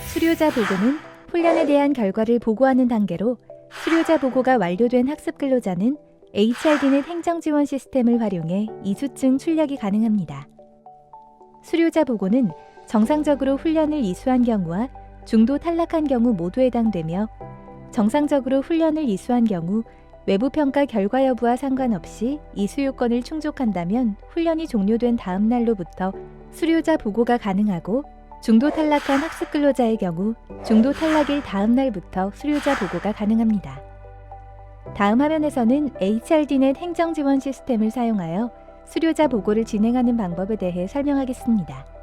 수료자 보고는 훈련에 대한 결과를 보고하는 단계로 수료자 보고가 완료된 학습 근로자는 HRD넷 행정 지원 시스템을 활용해 이수증 출력이 가능합니다. 수료자 보고는 정상적으로 훈련을 이수한 경우와 중도 탈락한 경우 모두 해당되며 정상적으로 훈련을 이수한 경우 외부 평가 결과 여부와 상관없이 이수 요건을 충족한다면 훈련이 종료된 다음 날로부터 수료자 보고가 가능하고 중도 탈락한 학습 근로자의 경우 중도 탈락일 다음 날부터 수료자 보고가 가능합니다. 다음 화면에서는 HRD넷 행정 지원 시스템을 사용하여 수료자 보고를 진행하는 방법에 대해 설명하겠습니다.